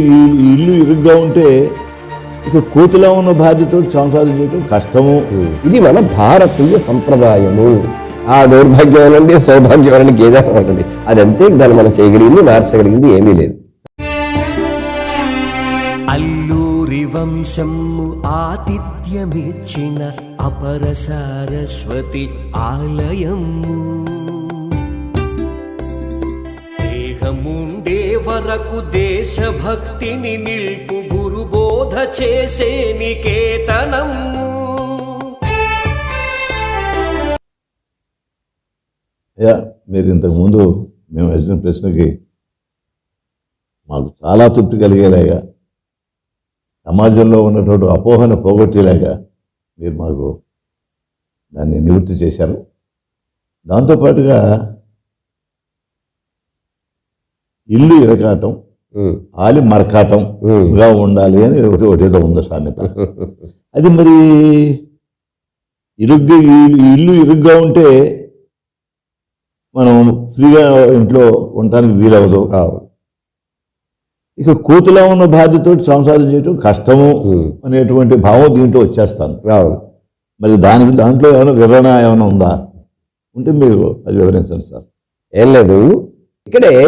ఇల్లు ఇరుగ్గా ఉంటే ఇక కోతిలా ఉన్న భార్యతో సంసారం చేయటం కష్టము. ఇది మన భారతీయ సంప్రదాయము. ఆ దౌర్భాగ్యం అనండి సౌభాగ్యం అనండి ఏదైనా ఉంటుంది అదంతే దాన్ని మనం చేయగలిగింది మార్చగలిగింది ఏమీ లేదు. అల్లూరి వంశము ఆతిథ్యమిచ్చిన అపర సారస్వతి ఆలయము. దేహముండే వరకు దేశభక్తిని నిల్పు గురుబోధ చేసే నికేతనము యా మీరు ఇంతకుముందు మేము వేసిన ప్రశ్నకి మాకు చాలా తృప్తి కలిగేలాగా సమాజంలో ఉన్నటువంటి అపోహను పోగొట్టేలాగా మీరు మాకు దాన్ని నివృత్తి చేశారు. దాంతోపాటుగా ఇల్లు ఇరకాటం. ఆలి మరకాటంగా ఉండాలి అని ఒకటి ఒకటి ఏదో ఉంది సామెత. అది మరి ఇరుగ్గా ఇల్లు- ఇరుగ్గా ఉంటే మనం ఫ్రీగా ఇంట్లో ఉండటానికి వీలవదు. ఇక కోతిలా ఉన్న బాధ్యతో సంసారం చేయటం కష్టము. అనేటువంటి భావం దీంట్లో వచ్చేస్తుంది. అవును. మరి దాని దాంట్లో ఏమైనా వివరణ ఏమైనా ఉందా? ఉంటే మీరు అది వివరించండి సార్. ఏం లేదు. ఇక్కడే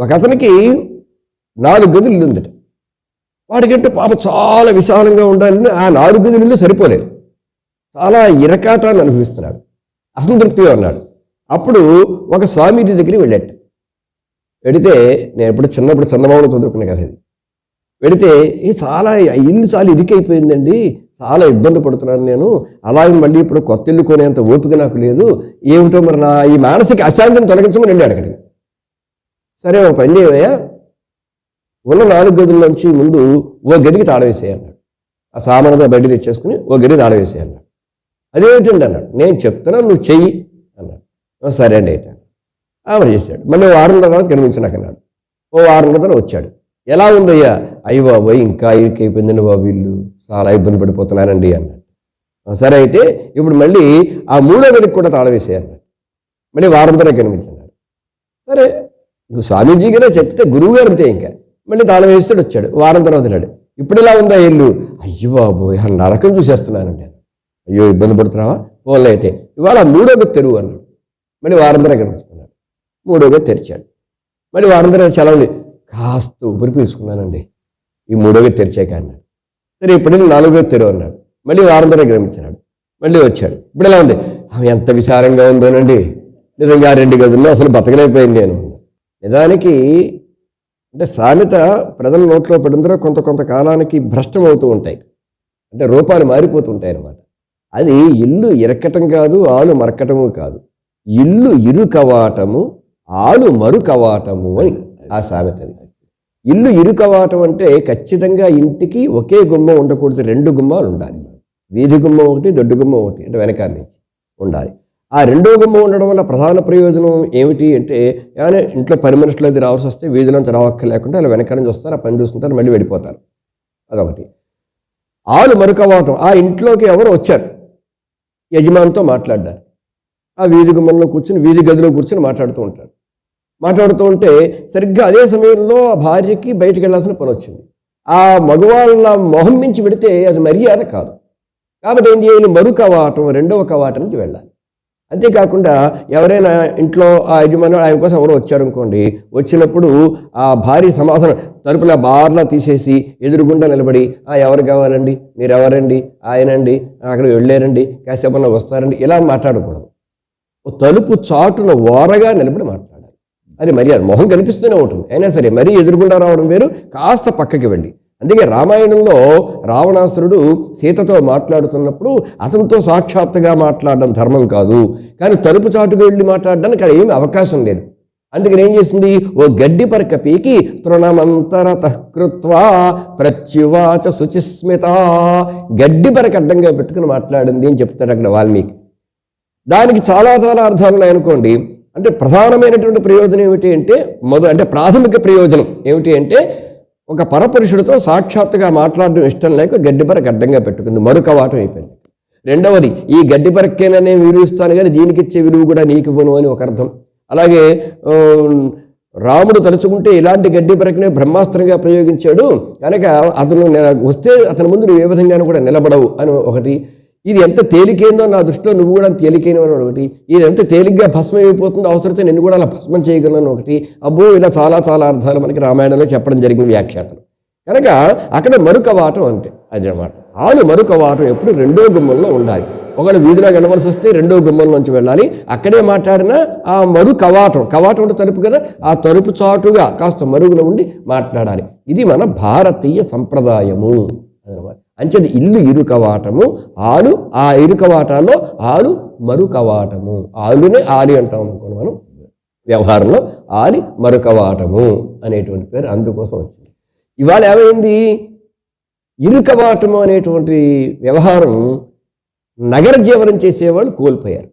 ఒక అతనికి నాలుగు గదులు ఇల్లు ఉందట. వాడికంటే పాప చాలా విశాలంగా ఉండాలని ఆ నాలుగు గదులు ఇల్లు సరిపోలేదు. చాలా ఇరకాటాన్ని అనుభవిస్తున్నాడు. అసంతృప్తిగా ఉన్నాడు. అప్పుడు ఒక స్వామీజీ దగ్గరికి వెళ్ళాట. వెడితే నేను ఎప్పుడు చిన్నప్పుడు చందమామను చదువుకున్న కదా ఇది. వెడితే ఈ చాలా ఇల్లు చాలా ఇరుకైపోయిందండి. చాలా ఇబ్బంది పడుతున్నాను నేను. అలాగే మళ్ళీ ఇప్పుడు కొత్త ఇల్లు కొనేంత ఓపిక నాకు లేదు. ఏమిటో మరి నా ఈ మానసిక అశాంతిని తొలగించమని వెళ్ళాడు అక్కడికి. సరే ఒక పని చేయవయ్యా. ఉన్న నాలుగు గదుల్లోంచి ముందు ఓ గదికి తాళం అన్నాడు. ఆ సామాన్యత బయట తెచ్చేసుకుని ఓ గది తాళం అన్నాడు. అదేమిటండి అన్నాడు. నేను చెప్తున్నాను నువ్వు చెయ్యి అన్నాడు. సరే అండి అయితే ఆమె చేశాడు. మళ్ళీ వారం తర్వాత తర్వాత కనిపించినాక అన్నాడు ఓ వారం తర్వాత వచ్చాడు. ఎలా ఉందయ్యా? అయ్యి బాబోయ్ ఇంకా ఇరికైపోయిందండి బాబు ఇల్లు. చాలా ఇబ్బంది పడిపోతున్నానండి అన్నాడు. సరే అయితే ఇప్పుడు మళ్ళీ ఆ మూడో గదికి కూడా తాళవేసేయన్నాడు అన్నాడు. మళ్ళీ వారం తర్వాత కనిపించన్నాడు సరే స్వామీజీ గారే చెప్తే గురువు గారు అంతే ఇంకా. మళ్ళీ తాళం వేస్తాడు వచ్చాడు. వారం తర్వాత వెళ్ళాడు ఇప్పుడు ఇలా ఉందా ఇల్లు? అయ్యో బాబోయ్ నరకం చూసేస్తున్నాను నేను. అయ్యో ఇబ్బంది పడుతున్నావా? ఫోన్లో అయితే. ఇవాళ మూడో తెరువు అన్నాడు. మళ్ళీ వారం తర్వాత కనిపించుకున్నాడు మూడో తెరిచాడు. మళ్ళీ వారం తర్వాత సెలవులు కాస్త ఊపిరి పీల్చుకున్నానండి. ఈ మూడోగా తెరిచాక అన్నాడు. సరే ఇప్పుడు నాలుగో తెరువు అన్నాడు. మళ్ళీ వారం తర్వాత మళ్ళీ వచ్చాడు. ఇప్పుడు ఎలా ఉంది? ఎంత విచారంగా ఉందోనండి. నిజంగా రెండు గదుల్లో అసలు బతకలేకపోయింది నేను. నిజానికి అంటే సామెత ప్రజల నోట్లో పడిన తర్వాత కొంత కొంత కాలానికి భ్రష్టం అవుతూ ఉంటాయి. అంటే రూపాలు మారిపోతూ ఉంటాయి అన్నమాట. అది ఇల్లు ఇరకటం కాదు ఆలు మరకటము కాదు. ఇల్లు ఇరు కవాటము ఆలు మరు కవాటము అని ఆ సామెతది ఇల్లు ఇరు కవాటం అంటే ఖచ్చితంగా ఇంటికి ఒకే గుమ్మం ఉండకూడదు రెండు గుమ్మాలు ఉండాలి. వీధి గుమ్మం ఒకటి దొడ్డు గుమ్మం ఒకటి అంటే వెనకాల నుంచి ఉండాలి. ఆ రెండో గుమ్మ ఉండడం వల్ల ప్రధాన ప్రయోజనం ఏమిటి అంటే ఏమైనా ఇంట్లో పని మనుషులు అది రావాల్సి వస్తే వీధిలోంచి రావక్క లేకుండా అలా వెనక నుంచి వస్తారు ఆ పని చూసుకుంటారు మళ్ళీ వెళ్ళిపోతారు. అదొకటి. ఆలు మరుకవాటం ఆ ఇంట్లోకి ఎవరు వచ్చారు. యజమానితో మాట్లాడ్డారు. ఆ వీధి గుమ్మంలో కూర్చుని వీధి గదిలో కూర్చుని మాట్లాడుతూ ఉంటారు. మాట్లాడుతూ ఉంటే సరిగ్గా అదే సమయంలో ఆ భార్యకి బయటికి వెళ్ళాల్సిన పని వచ్చింది. ఆ మగవాళ్ళ మొహం మించి పెడితే అది మర్యాద కాదు. కాబట్టి ఏం చేయాలి? మరు కవాటం రెండవ కవాటం నుంచి వెళ్ళాలి. అంతేకాకుండా ఎవరైనా ఇంట్లో ఆ యజమాని ఆయన కోసం ఎవరో వచ్చారనుకోండి వచ్చినప్పుడు ఆ భార్య సమాధానం తలుపుల బార్లా తీసేసి ఎదురుగుండా నిలబడి ఆ ఎవరు కావాలండి? మీరు ఎవరండి ఆయనండి? అక్కడ వెళ్ళారండి? కాసేపన్నా వస్తారండి? ఇలా మాట్లాడకూడదు. తలుపు చాటున ఓరగా నిలబడి మాట్లాడాలి. అది మర్యాద. మొహం కనిపిస్తూనే ఉంటుంది. అయినా సరే మరీ ఎదురుగుండా రావడం వేరు. కాస్త పక్కకి వెళ్ళి. అందుకే రామాయణంలో రావణాసురుడు సీతతో మాట్లాడుతున్నప్పుడు అతనితో సాక్షాత్తుగా మాట్లాడడం ధర్మం కాదు. కానీ తలుపు చాటుకు వెళ్ళి మాట్లాడడానికి అక్కడ ఏమి అవకాశం లేదు. అందుకని ఏం చేసింది? ఓ గడ్డి పరక పీకి తృణమంతరత కృత్వా ప్రత్యువాచ శుచిస్మిత గడ్డి పరక అడ్డంగా పెట్టుకుని మాట్లాడింది అని చెప్తాడు అక్కడ వాల్మీకి. దానికి చాలా చాలా అర్థాలు ఉన్నాయి అనుకోండి. అంటే ప్రధానమైనటువంటి ప్రయోజనం ఏమిటి అంటే మొద అంటే ప్రాథమిక ప్రయోజనం ఏమిటి అంటే ఒక పరపురుషుడితో సాక్షాత్తుగా మాట్లాడడం ఇష్టం లేక గడ్డిపర గడ్డంగా పెట్టుకుంది. మరొక వాటం అయిపోయింది. రెండవది ఈ గడ్డిపరకేననే విలువ ఇస్తాను కానీ దీనికి ఇచ్చే విలువ కూడా నీకు ఇవ్వను అని ఒక అర్థం. అలాగే రాముడు తలుచుకుంటే ఇలాంటి గడ్డి పరకనే బ్రహ్మాస్త్రంగా ప్రయోగించాడు. కనుక అతను వస్తే అతని ముందు నువ్వు ఏ విధంగానూ కూడా నిలబడవు అని ఒకటి ఇది ఎంత తేలికైందో నా దృష్టిలో నువ్వు కూడా తేలికైనవని ఒకటి. ఇది ఎంత తేలిగ్గా భస్మం అయిపోతుందో అవసరమైతే నేను కూడా అలా భస్మం చేయగలను ఒకటి. అబ్బో ఇలా చాలా చాలా అర్థాలు మనకి రామాయణంలో చెప్పడం జరిగిన వ్యాఖ్యాతలు. కనుక అక్కడ మరొక వాటం అంటే అది అనమాట ఆలు మరొక వాటం ఎప్పుడు రెండో గుమ్మంలో ఉండాలి. ఒకవేళ వీధిలో వెళ్ళవలసి వస్తే రెండో గుమ్మంలోంచి వెళ్ళాలి. అక్కడే మాట్లాడినా ఆ మరు కవాటం కవాటం అంటే తలుపు కదా? ఆ తలుపు చాటుగా కాస్త మరుగున ఉండి మాట్లాడాలి. ఇది మన భారతీయ సంప్రదాయము. అదనమాట అంచేది ఇల్లు ఇరు కవాటము ఆలు ఆ ఇరు కవాటాల్లో ఆలు మరు కవాటము ఆలునే ఆలి అంటాం అనుకోండి మనం. వ్యవహారంలో ఆలి మరుకవాటము అనేటువంటి పేరు అందుకోసం వచ్చింది. ఇవాళ ఏమైంది? ఇరుకవాటము అనేటువంటి వ్యవహారం నగర జీవనం చేసేవాళ్ళు కోల్పోయారు.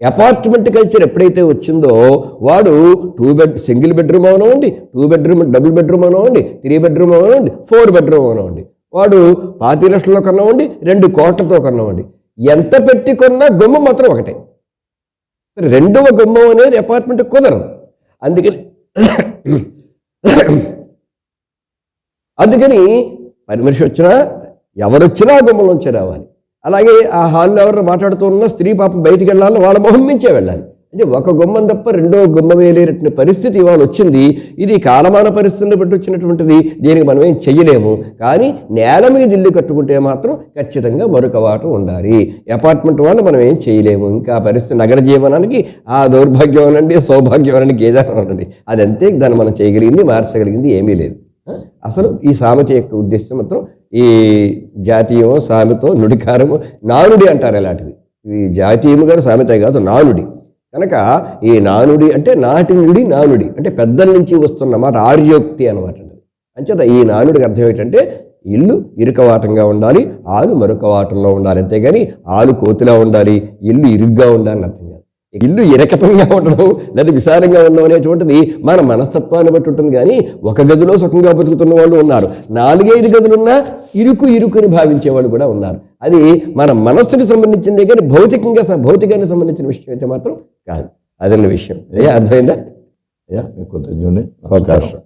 అపార్ట్మెంట్ కల్చర్ ఎప్పుడైతే వచ్చిందో వాడు టూ బెడ్ సింగిల్ బెడ్రూమ్ అవనివ్వండి టూ బెడ్రూమ్ డబుల్ బెడ్రూమ్ అవనివ్వండి త్రీ బెడ్రూమ్ అవనివ్వండి ఫోర్ బెడ్రూమ్ అవనివ్వండి వాడు పాతి లక్షల్లో కొన్నవ్వండి రెండు కోట్లతో కొన్నవ్వండి ఎంత పెట్టి కొన్నా గుమ్మం మాత్రం ఒకటే. సరే రెండవ గుమ్మం అనేది అపార్ట్మెంట్ కుదరదు. అందుకని అందుకని పని మనిషి వచ్చినా ఎవరొచ్చినా ఆ గుమ్మలోంచి రావాలి. అలాగే ఆ హాల్లో ఎవరు మాట్లాడుతున్నా స్త్రీ పాపం బయటికి వెళ్ళాలని వాళ్ళ మొహం మించే వెళ్ళాలి. అంటే ఒక గుమ్మం తప్ప రెండో గుమ్మమే లేనటువంటి పరిస్థితి ఇవాళ వచ్చింది. ఇది కాలమాన పరిస్థితులను బట్టి వచ్చినటువంటిది. దీనికి మనం ఏం చెయ్యలేము. కానీ నేల మీద ఇల్లు కట్టుకుంటే మాత్రం ఖచ్చితంగా మరొకవాటు ఉండాలి. అపార్ట్మెంట్ వాళ్ళు మనం ఏం చేయలేము ఇంకా పరిస్థితి నగర జీవనానికి ఆ దౌర్భాగ్యం అనండి సౌభాగ్యం అనండి ఏదైనా అనండి. అదంతే దాన్ని మనం చేయగలిగింది మార్చగలిగింది ఏమీ లేదు. అసలు ఈ సామెత యొక్క ఉద్దేశం మాత్రం ఈ జాతీయమో సామెతో నుడికారము నానుడి అంటారు ఇలాంటివి ఈ జాతీయము గారు సామెత కాదు నానుడి. కనుక ఈ నానుడి అంటే నాటి నుడి నానుడి అంటే పెద్దల నుంచి వస్తున్న మాట ఆర్యోక్తి అనమాట అంచేత ఈ నానుడికి అర్థం ఏంటంటే ఇల్లు ఇరుకవాటంగా ఉండాలి ఆలు మరొక వాటంలో ఉండాలి. అంతేగాని ఆలు కోతిలా ఉండాలి ఇల్లు ఇరుగ్గా ఉండాలని అర్థం కాదు. ఇల్లు ఇరకటంగా ఉండడం లేదా విశాలంగా ఉండడం అనేటువంటిది మన మనస్తత్వాన్ని బట్టి ఉంటుంది. కానీ ఒక గదిలో సుఖంగా బతుకుతున్న వాళ్ళు ఉన్నారు. నాలుగైదు గదులున్నా ఇరుకు ఇరుకుని భావించేవాళ్ళు కూడా ఉన్నారు. అది మన మనస్సుకు సంబంధించిందే కానీ భౌతికంగా భౌతికానికి సంబంధించిన విషయం అయితే మాత్రం కాదు. అదన్న విషయం. ఏ అర్థమైందా? యా మీకు నమస్కారం.